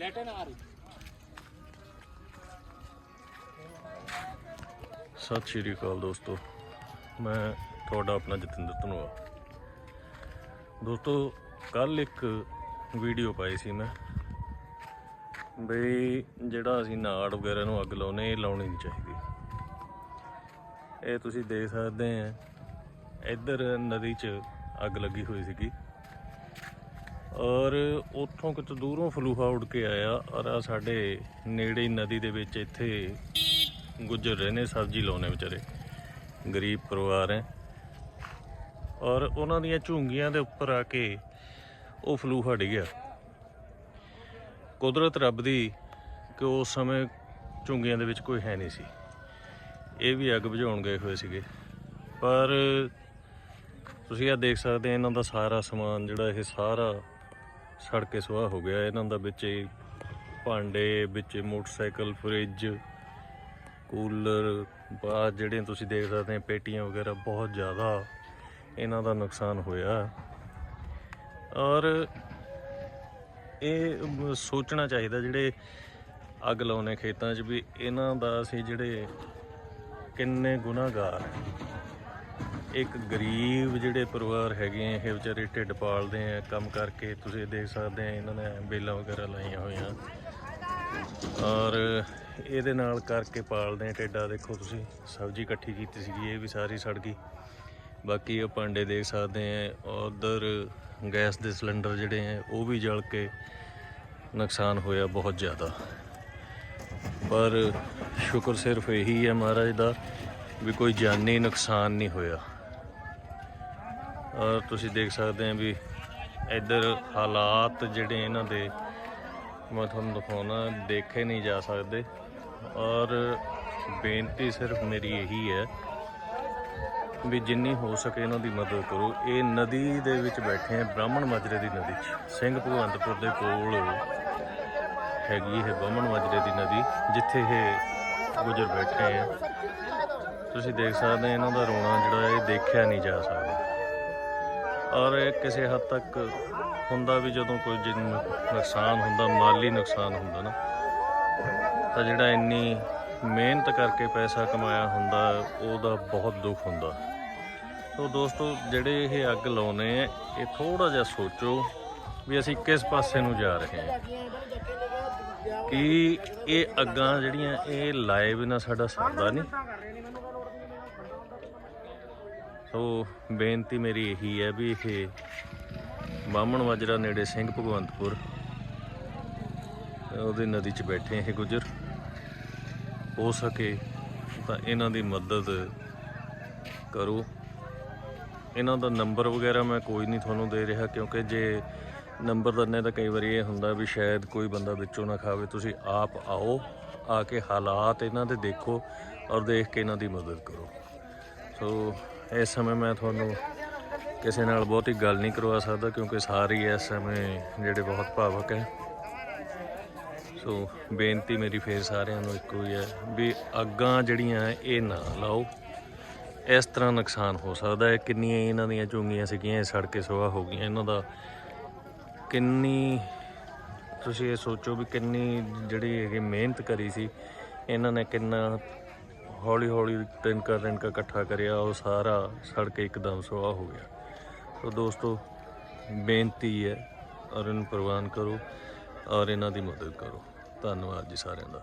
Latin ਆ ਰਹੀ ਸਤਿ ਸ਼੍ਰੀ ਅਕਾਲ ਦੋਸਤੋ। ਮੈਂ ਤੁਹਾਡਾ ਆਪਣਾ ਜਤਿੰਦਰ ਧਨੋਆ। ਦੋਸਤੋ ਕੱਲ ਇੱਕ ਵੀਡੀਓ ਪਾਈ ਸੀ ਮੈਂ। ਬਈ ਜਿਹੜਾ ਅਸੀਂ ਨਾੜ ਵਗੈਰਾ ਨੂੰ ਅੱਗ ਲਾਉਨੇ, ਇਹ ਲਾਉਣੀ ਨਹੀਂ ਚਾਹੀਦੀ। ਇਹ ਤੁਸੀਂ ਦੇਖ ਸਕਦੇ ਆ। ਇੱਧਰ ਨਦੀ 'ਚ ਅੱਗ ਲੱਗੀ ਹੋਈ ਸੀਗੀ। ਔਰ ਉੱਥੋਂ ਕਿਤੇ ਦੂਰੋਂ ਫਲੂਹਾ ਉੱਡ ਕੇ ਆਇਆ ਔਰ ਆ ਸਾਡੇ ਨੇੜੇ ਹੀ ਨਦੀ ਦੇ ਵਿੱਚ ਇੱਥੇ ਗੁਜ਼ਰ ਰਹੇ ਨੇ, ਸਬਜ਼ੀ ਲਾਉਣੇ ਵਿਚਾਰੇ। ਗਰੀਬ ਪਰਿਵਾਰ ਹੈ। ਔਰ ਉਹਨਾਂ ਦੀਆਂ ਝੁੰਗੀਆਂ ਦੇ ਉੱਪਰ ਆ ਕੇ ਉਹ ਫਲੂਹਾ ਡਿੱਗਿਆ ਕੁਦਰਤ ਰੱਬ ਦੀ ਕਿ ਉਸ ਸਮੇਂ ਝੁੰਗੀਆਂ ਦੇ ਵਿੱਚ ਕੋਈ ਹੈ ਨਹੀਂ ਸੀ। ਇਹ ਵੀ ਅੱਗ ਬੁਝਾਉਣ ਗਏ ਹੋਏ ਸੀਗੇ। ਪਰ ਤੁਸੀਂ ਆ ਦੇਖ ਸਕਦੇ ਆ ਇਹਨਾਂ ਦਾ ਸਾਰਾ ਸਮਾਨ ਜਿਹੜਾ ਇਹ ਸਾਰਾ ਸੜ ਕੇ ਸੁਆਹ ਹੋ ਗਿਆ। ਇਹਨਾਂ ਦਾ ਵਿੱਚ ਭਾਂਡੇ, ਵਿੱਚ ਮੋਟਰਸਾਈਕਲ, ਫ੍ਰਿਜ, ਕੂਲਰ ਬਾਹਰ ਜਿਹੜੇ ਤੁਸੀਂ ਦੇਖ ਸਕਦੇ ਆ ਪੇਟੀਆਂ ਵਗੈਰਾ ਬਹੁਤ ਜ਼ਿਆਦਾ ਇਹਨਾਂ ਦਾ ਨੁਕਸਾਨ ਹੋਇਆ। ਔਰ ਇਹ ਸੋਚਣਾ ਚਾਹੀਦਾ ਜਿਹੜੇ ਅੱਗ ਲਾਉਣੇ ਖੇਤਾਂ 'ਚ ਵੀ ਇਹਨਾਂ ਦਾ ਅਸੀਂ ਜਿਹੜੇ ਕਿੰਨੇ ਗੁਨਾਹਗਾਰ ਇੱਕ ਗਰੀਬ ਜਿਹੜੇ ਪਰਿਵਾਰ ਹੈਗੇ ਆ, ਇਹ ਵਿਚਾਰੇ ਢਿੱਡ ਪਾਲਦੇ ਆ, ਕੰਮ ਕਰਕੇ ਤੁਸੀਂ ਦੇਖ ਸਕਦੇ ਆ, ਇਹਨਾਂ ਨੇ ਬੇਲਾਂ ਵਗੈਰਾ ਲਾਈਆਂ ਹੋਈਆਂ। ਔਰ ਇਹਦੇ ਨਾਲ ਕਰਕੇ ਪਾਲਦੇ ਆ ਢਿੱਡਾ ਦੇਖੋ ਤੁਸੀਂ, ਸਬਜ਼ੀ ਇਕੱਠੀ ਕੀਤੀ ਸੀਗੀ, ਇਹ ਵੀ ਸਾਰੀ ਸੜ ਗਈ। ਬਾਕੀ ਉਹ ਭਾਂਡੇ ਦੇਖ ਸਕਦੇ ਆ, ਉਧਰ ਗੈਸ ਦੇ ਸਿਲੰਡਰ ਜਿਹੜੇ ਆ, ਉਹ ਵੀ ਜਲ ਕੇ ਨੁਕਸਾਨ ਹੋਇਆ ਬਹੁਤ ਜ਼ਿਆਦਾ। ਪਰ ਸ਼ੁਕਰ ਸਿਰਫ ਇਹੀ ਹੈ ਮਹਾਰਾਜ ਦਾ, ਵੀ ਕੋਈ ਜਾਨੀ ਨੁਕਸਾਨ ਨਹੀਂ ਹੋਇਆ। ਔਰ ਤੁਸੀਂ ਦੇਖ ਸਕਦੇ ਆ ਵੀ ਇੱਧਰ ਹਾਲਾਤ ਜਿਹੜੇ ਇਹਨਾਂ ਦੇ, ਮੈਂ ਤੁਹਾਨੂੰ ਦਿਖਾਉਣਾ, ਦੇਖੇ ਨਹੀਂ ਜਾ ਸਕਦੇ। ਔਰ ਬੇਨਤੀ ਸਿਰਫ ਮੇਰੀ ਇਹੀ ਹੈ ਵੀ ਜਿੰਨੀ ਹੋ ਸਕੇ ਇਹਨਾਂ ਦੀ ਮਦਦ ਕਰੋ। ਇਹ ਨਦੀ ਦੇ ਵਿੱਚ ਬੈਠੇ ਆ, ਬ੍ਰਾਹਮਣ ਮਾਜਰੇ ਦੀ ਨਦੀ 'ਚ। ਸਿੰਘ ਭਗਵੰਤਪੁਰ ਦੇ ਕੋਲ ਹੈਗੀ ਇਹ ਬ੍ਰਾਹਮਣ ਮਾਜਰੇ ਦੀ ਨਦੀ, ਜਿੱਥੇ ਇਹ ਗੁਜਰ ਬੈਠੇ ਆ। ਤੁਸੀਂ ਦੇਖ ਸਕਦੇ ਇਹਨਾਂ ਦਾ ਰੋਣਾ ਜਿਹੜਾ, ਇਹ ਦੇਖਿਆ ਨਹੀਂ ਜਾ ਸਕਦਾ। ਔਰ ਇਹ ਕਿਸੇ ਹੱਦ ਤੱਕ ਹੁੰਦਾ ਵੀ ਜਦੋਂ ਕੋਈ ਜਿੰਨ ਨੁਕਸਾਨ ਹੁੰਦਾ, ਮਾਲੀ ਨੁਕਸਾਨ ਹੁੰਦਾ ਨਾ, ਤਾਂ ਜਿਹੜਾ ਇੰਨੀ ਮਿਹਨਤ ਕਰਕੇ ਪੈਸਾ ਕਮਾਇਆ ਹੁੰਦਾ, ਉਹਦਾ ਬਹੁਤ ਦੁੱਖ ਹੁੰਦਾ। ਸੋ ਦੋਸਤੋ, ਜਿਹੜੇ ਇਹ ਅੱਗ ਲਾਉਨੇ ਆ, ਇਹ ਥੋੜਾ ਜਿਹਾ ਸੋਚੋ ਵੀ ਅਸੀਂ ਕਿਸ ਪਾਸੇ ਨੂੰ ਜਾ ਰਹੇ ਹਾਂ। ਕਿ ਇਹ ਅੱਗਾਂ ਜਿਹੜੀਆਂ, ਇਹ ਲਾਏ ਬਿਨਾ ਸਾਡਾ ਸਰਦਾ ਨਹੀਂ। ਸੋ ਬੇਨਤੀ ਮੇਰੀ ਇਹੀ ਹੈ ਵੀ ਇਹ ਬਾਹਮਣ ਮਾਜਰਾ ਨੇੜੇ ਸਿੰਘ ਭਗਵੰਤਪੁਰ ਉਹਦੀ ਨਦੀ 'ਚ ਬੈਠੇ ਇਹ ਗੁਜਰ। ਹੋ ਸਕੇ ਤਾਂ ਇਹਨਾਂ ਦੀ ਮਦਦ ਕਰੋ। ਇਹਨਾਂ ਦਾ ਨੰਬਰ ਵਗੈਰਾ ਮੈਂ ਕੋਈ ਨਹੀਂ ਤੁਹਾਨੂੰ ਦੇ ਰਿਹਾ ਕਿਉਂਕਿ ਜੇ ਨੰਬਰ ਦੰਨੇ ਤਾਂ ਕਈ ਵਾਰੀ ਇਹ ਹੁੰਦਾ ਵੀ ਸ਼ਾਇਦ ਕੋਈ ਬੰਦਾ ਵਿੱਚੋਂ ਨਾ ਖਾਵੇ। ਤੁਸੀਂ ਆਪ ਆਓ, ਆ ਕੇ ਹਾਲਾਤ ਇਹਨਾਂ ਦੇ ਦੇਖੋ ਔਰ ਦੇਖ ਕੇ ਇਹਨਾਂ ਦੀ ਮਦਦ ਕਰੋ। ਸੋ ਇਸ ਸਮੇਂ ਮੈਂ ਤੁਹਾਨੂੰ ਕਿਸੇ ਨਾਲ ਬਹੁਤੀ ਗੱਲ ਨਹੀਂ ਕਰਵਾ ਸਕਦਾ ਕਿਉਂਕਿ ਸਾਰੇ ਹੀ ਇਸ ਸਮੇਂ ਜਿਹੜੇ ਬਹੁਤ ਭਾਵਕ ਹੈ। ਸੋ ਬੇਨਤੀ ਮੇਰੀ ਫੇਰ ਸਾਰਿਆਂ ਨੂੰ ਇੱਕੋ ਹੀ ਹੈ ਵੀ ਅੱਗਾਂ ਜਿਹੜੀਆਂ ਇਹ ਨਾ ਲਾਓ। ਇਸ ਤਰ੍ਹਾਂ ਨੁਕਸਾਨ ਹੋ ਸਕਦਾ ਹੈ। ਕਿੰਨੀਆਂ ਇਹਨਾਂ ਦੀਆਂ ਚੁੰਗੀਆਂ ਸੀਗੀਆਂ, ਇਹ ਸੜ ਕੇ ਸੁਆਹ ਹੋ ਗਈਆਂ। ਇਹਨਾਂ ਦਾ ਕਿੰਨੀ ਤੁਸੀਂ ਇਹ ਸੋਚੋ ਵੀ ਕਿੰਨੀ ਜਿਹੜੀ ਇਹ ਮਿਹਨਤ ਕਰੀ ਸੀ, ਇਹਨਾਂ ਨੇ ਕਿੰਨਾ ਹੌਲੀ ਹੌਲੀ ਤਿੰਨਕਾ ਤਿੰਨਕਾ ਇਕੱਠਾ ਕਰਿਆ, ਉਹ ਸਾਰਾ ਸੜ ਕੇ ਇੱਕਦਮ ਸੁਆਹ ਹੋ ਗਿਆ। ਸੋ ਦੋਸਤੋ, ਬੇਨਤੀ ਹੈ ਔਰ ਇਹਨੂੰ ਪ੍ਰਵਾਨ ਕਰੋ ਔਰ ਇਹਨਾਂ ਦੀ ਮਦਦ ਕਰੋ। ਧੰਨਵਾਦ ਜੀ ਸਾਰਿਆਂ ਦਾ।